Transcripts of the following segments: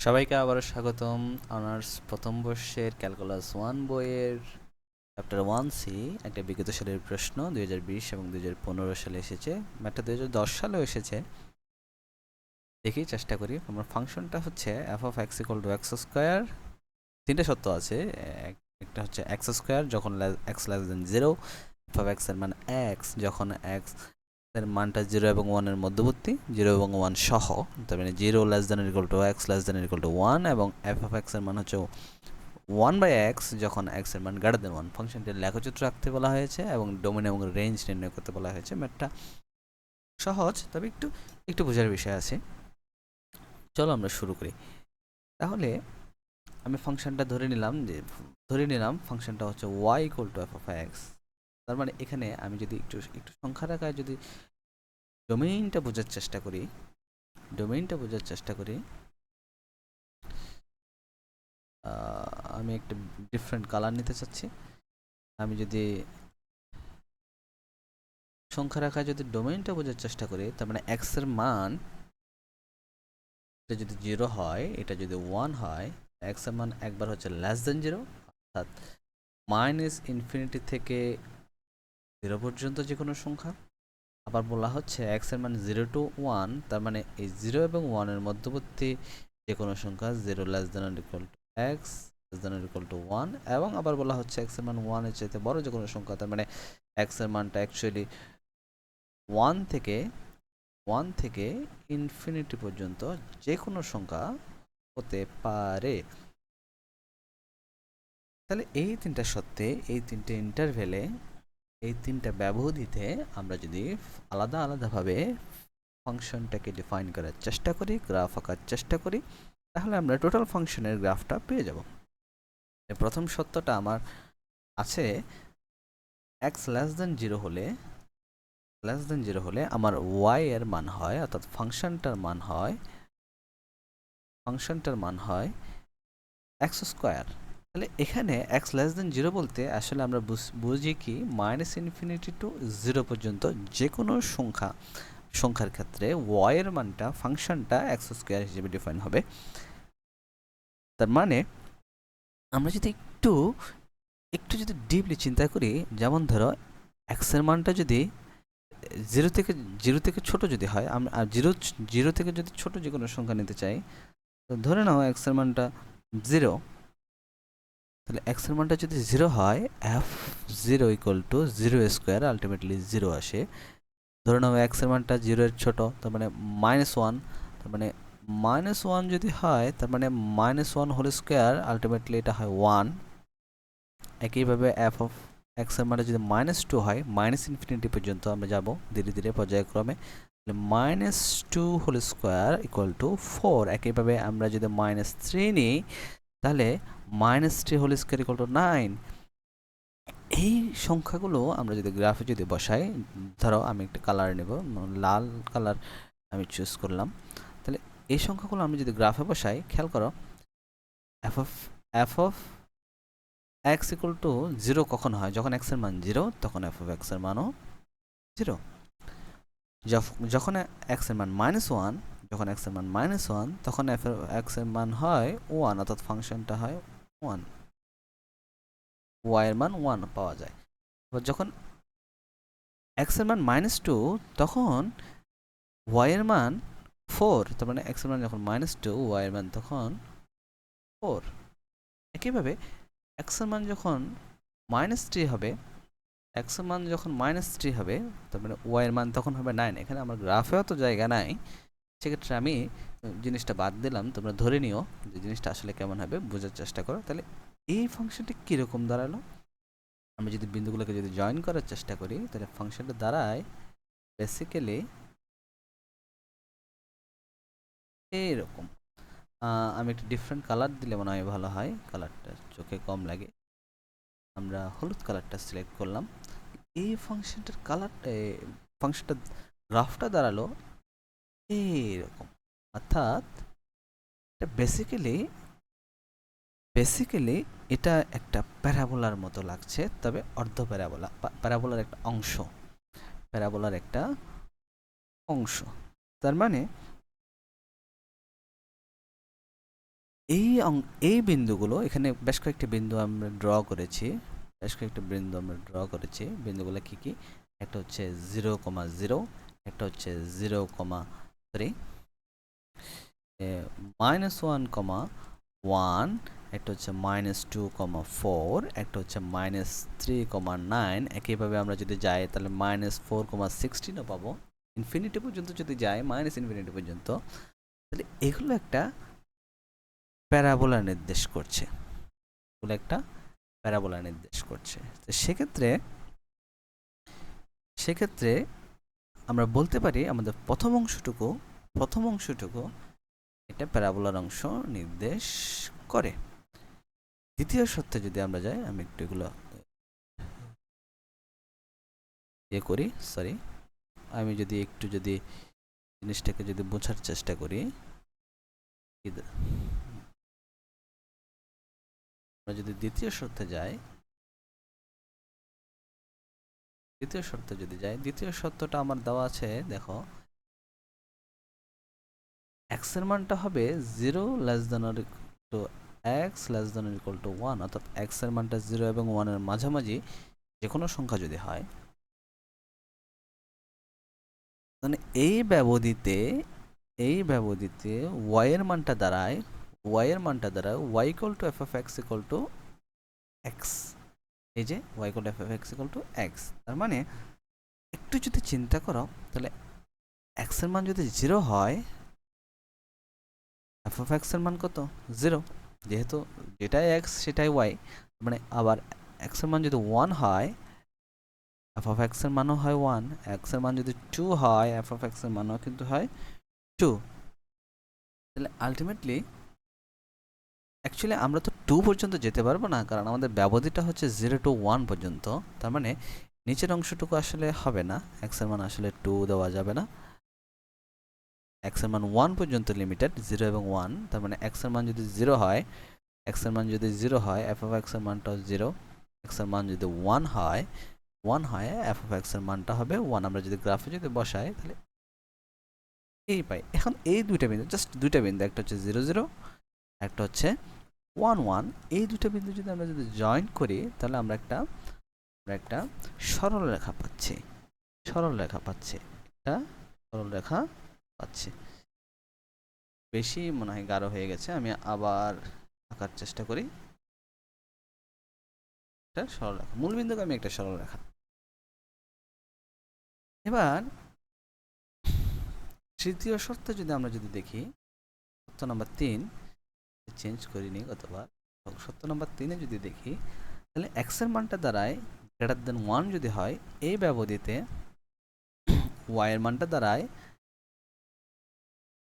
সবাইকে আবারও স্বাগতম অনার্স প্রথম বর্ষের ক্যালকুলাস ওয়ান বইয়ের চ্যাপ্টার ওয়ান সি, একটা বিগত সালের প্রশ্ন, দুই হাজার বিশ এবং দুই হাজার পনেরো সালে এসেছে। ম্যাটটা দুই সালেও এসেছে। দেখি, চেষ্টা করি। আমার ফাংশনটা হচ্ছে F of X equal to X square তিনটে সত্য আছে। এক- একটা হচ্ছে এক্স স্কোয়ার যখন X less than zero F of এক্সের মান এক্স যখন এক্স এর মানটা জিরো এবং ওয়ানের মধ্যবর্তী জিরো এবং ওয়ান সহ, তার মানে zero less than equal to X less than equal to one এবং এফ অফ এক্সের মান হচ্ছে ওয়ান বাই এক্স যখন এক্সের মান গ্রেটার দেন ওয়ান ফাংশনটির লেখচিত্র আঁকতে বলা হয়েছে এবং ডোমেন এবং রেঞ্জ নির্ণয় করতে বলা হয়েছে ম্যাথটা সহজ, তবে একটু একটু বোঝার বিষয় আছে। চলো আমরা শুরু করি। তাহলে আমি ফাংশনটা ধরে নিলাম যে, ধরে নিলাম ফাংশনটা হচ্ছে Y equal to F of X তার মানে এখানে আমি যদি একটু একটু সংখ্যার আকারে যদি ডোমেইনটা বোঝার চেষ্টা করি ডোমেইনটা বোঝার চেষ্টা করি আমি একটা ডিফারেন্ট কালার নিতে চাচ্ছি। আমি যদি সংখ্যা আকারে যদি ডোমেইনটা বোঝার চেষ্টা করি, তার মানে এক্সের মান এটা যদি জিরো হয়, এটা যদি ওয়ান হয় এক্সের মান একবার হচ্ছে লেস দেন জিরো অর্থাৎ মাইনাস ইনফিনিটি থেকে জিরো পর্যন্ত যে কোনো সংখ্যা। আবার বলা হচ্ছে এক্সের মান জিরো টু ওয়ান তার মানে এই জিরো এবং ওয়ানের মধ্যবর্তী যে কোনো সংখ্যা zero less than equal to X less than equal to one এবং আবার বলা হচ্ছে এক্সের মান ওয়ানের চাইতে বড় যে কোনো সংখ্যা, তার মানে এক্সের মানটা অ্যাকচুয়ালি ওয়ান থেকে ওয়ান থেকে ইনফিনিটি পর্যন্ত যে কোনো সংখ্যা হতে পারে। তাহলে এই তিনটা সত্ত্বে এই তিনটে ইন্টারভেলে এই তিনটা ব্যবধিতে আমরা যদি আলাদা আলাদাভাবে ফাংশনটাকে ডিফাইন করার চেষ্টা করি গ্রাফ আঁকার চেষ্টা করি, তাহলে আমরা টোটাল ফাংশনের গ্রাফটা পেয়ে যাব। প্রথম সত্যটা আমার আছে এক্স লেস দেন জিরো হলে লেস দেন জিরো হলে আমার ওয়াই এর মান হয়, অর্থাৎ ফাংশনটার মান হয়, ফাংশনটার মান হয় এক্স স্কোয়ার তাহলে এখানে এক্স লেস দেন জিরো বলতে আসলে আমরা বুঝ- কি মাইনাস ইনফিনিটি টু জিরো পর্যন্ত যে কোনো সংখ্যা, সংখ্যার ক্ষেত্রে ওয়াই এর মানটা, ফাংশনটা এক্স স্কোয়ার হিসেবে ডিফাইন হবে। তার মানে আমরা যদি একটু একটু যদি ডিপলি চিন্তা করি, যেমন ধরো এক্সের মানটা যদি জিরো থেকে জিরো থেকে ছোট যদি হয় আমরা আর জিরো জিরো থেকে যদি ছোট যে কোনো সংখ্যা নিতে চাই, তো ধরে নাও এক্সের মানটা জিরো তাহলে এক্সের মানটা যদি জিরো হয় F zero equal to zero square ultimately zero আসে। ধরে নাও এক্সের মানটা জিরো এর ছোট, তার মানে মাইনাস ওয়ান তার মানে মাইনাস ওয়ান যদি হয়, তার মানে minus one whole square ultimately এটা হয় ওয়ান একইভাবে এফ অফ এক্সের মানে যদি মাইনাস টু হয় মাইনাস ইনফিনিটি পর্যন্ত আমরা যাব ধীরে ধীরে পর্যায়ক্রমে। Minus two whole square equal to four একইভাবে আমরা যদি মাইনাস থ্রি নিই তাহলে minus three whole square equal to nine এই সংখ্যাগুলো আমরা যদি গ্রাফে যদি বসাই, ধরো আমি একটা কালার নেব, লাল কালার আমি চুজ করলাম। তাহলে এই সংখ্যাগুলো আমি যদি গ্রাফে বসাই, খেয়াল করো F of F of X equal to zero কখন হয়? যখন এক্সের মান জিরো তখন এফ অফ এক্সের মানও জিরো যখন এক্সের মান মাইনাস ওয়ান যখন এক্সের মান মাইনাস ওয়ান তখন এফ এক্সের মান হয় ওয়ান অর্থাৎ ফাংশনটা হয় ওয়ান ওয়াই এর মান ওয়ান পাওয়া যায় এবার যখন এক্সের মান মাইনাস টু তখন ওয়াই এর মান ফোর তার মানে এক্সের মান যখন মাইনাস টু ওয়াই এর মান তখন ফোর একইভাবে এক্সের মান যখন মাইনাস থ্রি হবে এক্সের মান যখন মাইনাস থ্রি হবে তার মানে ওয়াই এর মান তখন হবে নাইন এখানে আমার গ্রাফেও তো জায়গা নাই সেক্ষেত্রে আমি জিনিসটা বাদ দিলাম, তোমরা ধরে নিও যে জিনিসটা আসলে কেমন হবে, বোঝার চেষ্টা করো। তাহলে এই ফাংশনটি কীরকম দাঁড়াল? আমি যদি বিন্দুগুলোকে যদি জয়েন করার চেষ্টা করি, তাহলে ফাংশনটা দাঁড়ায় বেসিক্যালি এইরকম আমি একটু ডিফারেন্ট কালার দিলে মনে হয় ভালো হয় কালারটা চোখে কম লাগে। আমরা হলুদ কালারটা সিলেক্ট করলাম। এই ফাংশনটার কালারটা ফাংশনটা গ্রাফটা দাঁড়াল এইরকম অর্থাৎ এটা বেসিক্যালি বেসিক্যালি এটা একটা প্যারাবোলার মতো লাগছে, তবে অর্ধ প্যারাবোলা প্যারাবোলার একটা অংশ, প্যারাবোলার একটা অংশ। তার মানে এই এই বিন্দুগুলো, এখানে বেশ কয়েকটি বিন্দু আমরা ড্র করেছি, বেশ কয়েকটি বিন্দু আমরা ড্র করেছি। বিন্দুগুলো কি কি? একটা হচ্ছে জিরো কমা জিরো একটা হচ্ছে zero comma three minus one comma one একটা হচ্ছে মাইনাস টু কমা ফোর একটা হচ্ছে মাইনাস থ্রি কমা নাইন একইভাবে আমরা যদি যাই, তাহলে মাইনাস ফোর কমা সিক্সটিনও পাবো। ইনফিনিটি পর্যন্ত যদি যাই মাইনাস ইনফিনিটি পর্যন্ত, তাহলে এগুলো একটা প্যারাবোলা নির্দেশ করছে। এগুলো একটা প্যারাবোলা নির্দেশ করছে। তো সেক্ষেত্রে সেক্ষেত্রে আমরা বলতে পারি আমাদের প্রথম অংশটুকু প্রথম অংশটুকু এটা প্যারাবোলার অংশ নির্দেশ করে। দ্বিতীয় সত্যে যদি আমরা যাই, আমি একটু এগুলো ইয়ে করি সরি আমি যদি একটু যদি জিনিসটাকে যদি বোঝার চেষ্টা করি আমরা যদি দ্বিতীয় শর্তে যাই দ্বিতীয় শর্তে যদি যাই, দ্বিতীয় শর্তটা আমার দেওয়া আছে, দেখো। এক্সের মানটা হবে zero less than two X less than equal to one অর্থাৎ এক্সের মানটা জিরো এবং ওয়ানের মাঝামাঝি যে কোনো সংখ্যা যদি হয় মানে এই ব্যবধিতে এই ব্যবধিতে ওয়াই এর মানটা দাঁড়ায় ওয়াই এর মানটা দাঁড়ায় Y equal to F F X equal to X এই যে Y two F F X equal to X তার মানে একটু যদি চিন্তা করো, তাহলে এক্সের মান যদি জিরো হয় এফ অফ এক্সের মান কত? জিরো যেহেতু যেটাই এক্স সেটাই ওয়াই মানে আবার এক্সের মান যদি ওয়ান হয় এফ অফ এক্সের মানও হয় ওয়ান এক্সের মান যদি টু হয় এফ অফ এক্সের মানও কিন্তু হয় টু তাহলে আলটিমেটলি অ্যাকচুয়ালি আমরা তো টু পর্যন্ত যেতে পারব না, কারণ আমাদের ব্যবধিটা হচ্ছে জিরো টু ওয়ান পর্যন্ত। তার মানে নিচের অংশটুকু আসলে হবে না এক্সের মান আসলে টু দেওয়া যাবে না। এক্সের মান ওয়ান পর্যন্ত লিমিটেড জিরো এবং ওয়ান তার মানে এক্সের মান যদি জিরো হয় এক্সের মান যদি জিরো হয় এফ অফ এক্সের মানটাও জিরো এক্সের মান যদি ওয়ান হয় ওয়ান হয় এফ অফ এক্সের মানটা হবে ওয়ান আমরা যদি গ্রাফে যদি বসাই, তাহলে এই পাই। এখন এই দুইটা বিন্দু জাস্ট দুইটা বিন্দু, একটা হচ্ছে জিরো জিরো একটা হচ্ছে ওয়ান ওয়ান, এই দুটো বিন্দু যদি আমরা যদি জয়েন করি, তাহলে আমরা একটা আমরা একটা সরল রেখা পাচ্ছি। সরল রেখা পাচ্ছি। একটা সরল রেখা পাচ্ছি। বেশি মনে হয় গাঢ় হয়ে গেছে, আমি আবার আঁকার চেষ্টা করি। একটা সরল রেখা, মূল বিন্দুকে আমি একটা সরল রেখা। এবার, তৃতীয় শর্ত যদি আমরা যদি দেখি, শর্ত নাম্বার তিন চেঞ্জ করিনি গতবার এবং সত্য নাম্বার তিনে যদি দেখি, তাহলে এক্সের মানটা দাঁড়ায় গ্রেটার দেন ওয়ান যদি হয়, এই ব্যবধিতে ওয়াই এর মানটা দাঁড়ায়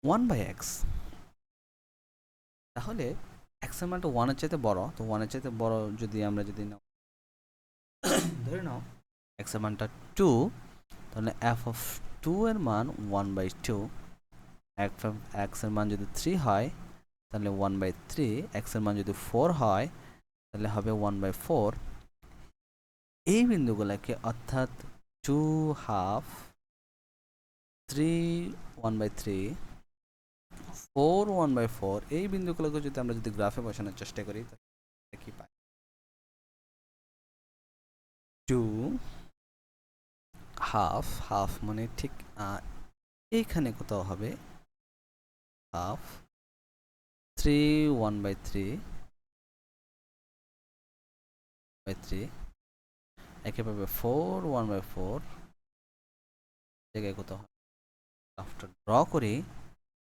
ওয়ান বাই এক্স তাহলে এক্সের মানটা ওয়ানের চাইতে বড়, তো ওয়ানের চাইতে বড় যদি আমরা যদি নাও, ধরে নাও এক্সের মানটা টু তাহলে এফ অফ টু এর মান ওয়ান বাই টু এক্সের মান যদি থ্রি হয় তাহলে ওয়ান বাই থ্রি এক্সের মান যদি ফোর হয়, তাহলে হবে ওয়ান বাই ফোর এই বিন্দুগুলোকে অর্থাৎ two half three one by three four one by four এই বিন্দুগুলোকে যদি আমরা যদি গ্রাফে বসানোর চেষ্টা করি, তাহলে কি পাই? টু হাফ হাফ মানে ঠিক এইখানে কোথাও হবে half three one by three by three একেভাবে four one by four জায়গায় কোথাও আফটার ড্র করি,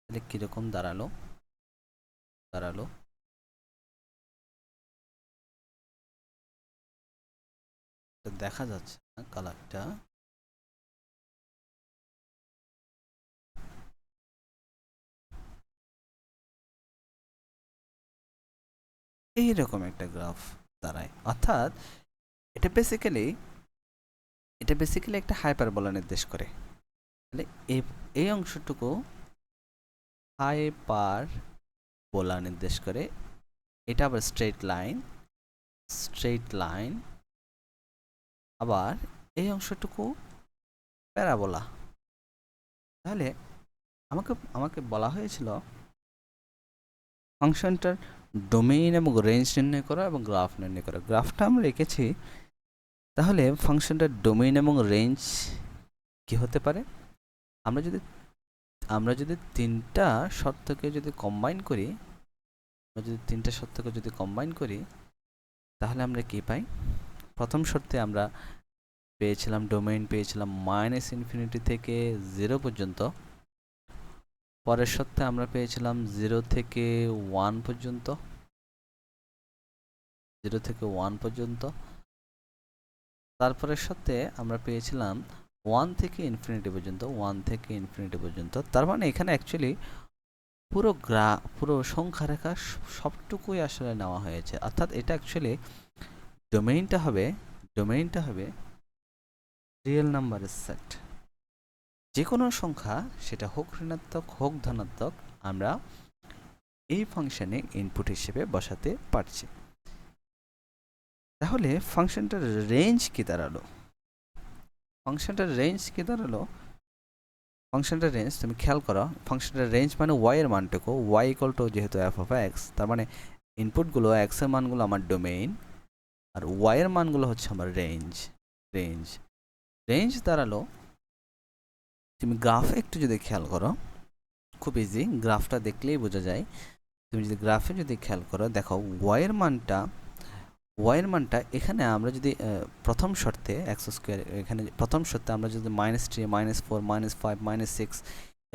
তাহলে কীরকম দাঁড়াল? দাঁড়াল। দেখা যাচ্ছে না কালারটা এইরকম একটা গ্রাফ দাঁড়ায়। অর্থাৎ এটা বেসিক্যালি এটা বেসিক্যালি একটা হাইপারবোলা নির্দেশ করে। তাহলে এই এই অংশটুকু হাইপার বোলা নির্দেশ করে। এটা আবার স্ট্রেট লাইন স্ট্রেট লাইন আবার এই অংশটুকু প্যারাবোলা তাহলে আমাকে আমাকে বলা হয়েছিল, ফাংশনটার ডোমেইন এবং রেঞ্জ নির্ণয় করা এবং গ্রাফ নির্ণয় করা। গ্রাফটা আমরা রেখেছি তাহলে ফাংশনটার ডোমেইন এবং রেঞ্জ কি হতে পারে? আমরা যদি আমরা যদি তিনটা শর্তকে যদি কম্বাইন করি, আমরা যদি তিনটা শর্তকে যদি কম্বাইন করি, তাহলে আমরা কি পাই? প্রথম শর্তে আমরা পেয়েছিলাম ডোমেইন পেয়েছিলাম মাইনাস ইনফিনিটি থেকে জিরো পর্যন্ত। পরের সপ্তাহে আমরা পেয়েছিলাম জিরো থেকে ওয়ান পর্যন্ত। জিরো থেকে ওয়ান পর্যন্ত। তারপরের সপ্তাহে আমরা পেয়েছিলাম ওয়ান থেকে ইনফিনিটি পর্যন্ত ওয়ান থেকে ইনফিনিটি পর্যন্ত। তার মানে এখানে অ্যাকচুয়ালি পুরো গ্রা, পুরো সংখ্যা রেখা সবটুকুই আসলে নেওয়া হয়েছে। অর্থাৎ এটা অ্যাকচুয়ালি ডোমেইনটা হবে ডোমেইনটা হবে রিয়েল নাম্বারের সেট যে কোনো সংখ্যা, সেটা হোক ঋণাত্মক, হোক ধনাত্মক, আমরা এই ফাংশনে ইনপুট হিসেবে বসাতে পারছি। তাহলে ফাংশনটার রেঞ্জ কি দাঁড়াল? ফাংশনটার রেঞ্জ কি দাঁড়াল? ফাংশনটার রেঞ্জ তুমি খেয়াল করো, ফাংশনটার রেঞ্জ মানে ওয়াই এর মানটুকু। ওয়াই ইকুয়াল টু যেহেতু এফ অফ এক্স তার মানে ইনপুটগুলো এক্স মানগুলো আমার ডোমেইন আর ওয়াই মানগুলো হচ্ছে আমার রেঞ্জ রেঞ্জ রেঞ্জ দাঁড়াল তুমি গ্রাফে একটু যদি খেয়াল করো, খুব ইজি গ্রাফটা দেখলেই বোঝা যায়। তুমি যদি গ্রাফে যদি খেয়াল করো, দেখো ওয়াইয়ের মানটা ওয়াইয়ের মানটা এখানে আমরা যদি প্রথম শর্তে এক্স স্কোয়ার এখানে প্রথম শর্তে আমরা যদি minus three minus four minus five minus six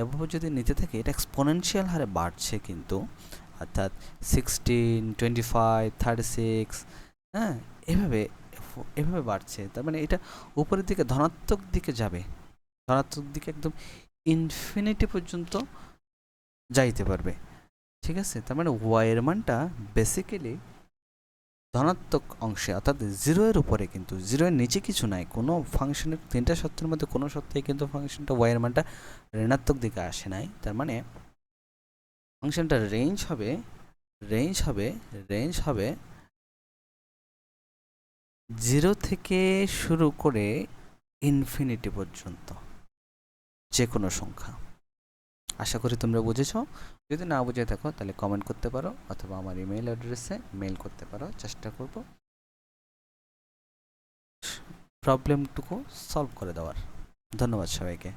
এভাবে যদি নিতে থাকি, এটা এক্সপোনেনশিয়াল হারে বাড়ছে কিন্তু। অর্থাৎ sixteen twenty five thirty six হ্যাঁ এভাবে এভাবে বাড়ছে। তার মানে এটা উপরের দিকে, ধনাত্মক দিকে যাবে। ধনাত্মক দিকে একদম ইনফিনিটি পর্যন্ত যাইতে পারবে। ঠিক আছে? তার মানে ওয়াইয়ের মানটা বেসিক্যালি ধনাত্মক অংশে, অর্থাৎ জিরো এর উপরে কিন্তু জিরো এর নিচে কিছু নাই। কোনো ফাংশনের তিনটা সত্যের মধ্যে কোনো সত্যে কিন্তু ফাংশনটা ওয়াইয়ের মানটা ঋণাত্মক দিকে আসে নাই। তার মানে ফাংশনটার রেঞ্জ হবে রেঞ্জ হবে রেঞ্জ হবে জিরো থেকে শুরু করে ইনফিনিটি পর্যন্ত। যে কোনো সংখ্যা। আশা করি তোমরা বুঝেছ। যদি না বুঝে থাকো, তাহলে কমেন্ট করতে পারো অথবা আমার ইমেল অ্যাড্রেসে মেল করতে পারো। চেষ্টা করব প্রবলেমটুকু সলভ করে দেওয়ার। ধন্যবাদ সবাইকে।